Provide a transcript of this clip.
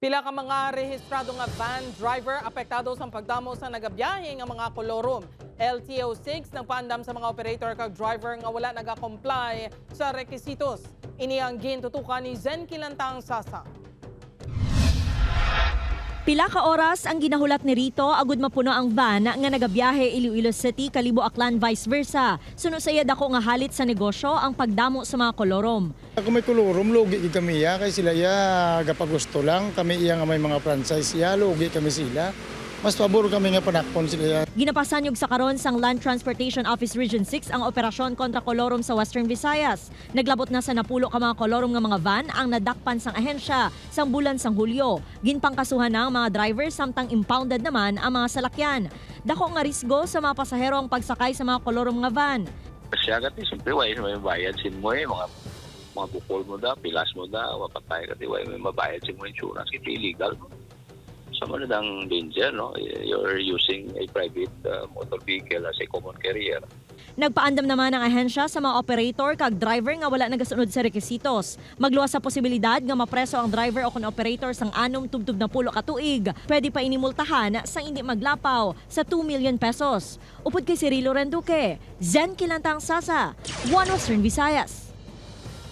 Pila ka mga rehistrado nga van driver apektado sa pagdamo sa nagabiyahe nga mga kolorom. LTO6 nagpaandam sa mga operator kag driver nga wala naga-comply sa requisitos. Ini ang gintutukan ni Zen Kilantang Sasa. Pila ka oras ang ginahulat ni Rito agud mapuno ang van nga nagabiyahe Iloilo City Kalibo Aklan vice versa. Suno sa iya dako nga halit sa negosyo ang pagdamo sa mga kolorom. Kung may kulurom, lugi kami ya. Kay sila ya, gapagusto lang. Kami iya nga may mga franchise ya, lugi kami sila. Mas pabor kami nga panakpon sila. Ginapasanyog sa karon sang Land Transportation Office Region 6 ang operasyon kontra kolorom sa Western Visayas. Naglabot na sa napulo ka mga kolorom nga mga van ang nadakpan sang ahensya sang bulan sang Hulyo. Ginpangkasuhan na ang mga driver samtang impounded naman ang mga salakyan. Dako nga risgo sa mga pasahero ang pagsakay sa mga kolorom nga van. Kasi agad eh, siyempre, wala may mabayad sin mo eh, mga mga bukol mo da, pilas mo da, wapatay ka, wala may mabayad sin mo insurance, ito illegal. So, ano ang danger, no? You're using a private uh, motor vehicle as a common carrier. Nagpaandam naman ang ahensya sa mga operator kag driver nga wala nagasunod sa requisitos. Magluwas sa posibilidad nga mapreso ang driver o kon operator sang anom tubtub na pulo ka tuig. Pwede pa inimultahan sa hindi maglapaw sa 2 million pesos. Upod kay Cirilo Renduque, Zen Kilantang Sasa, One Western Visayas.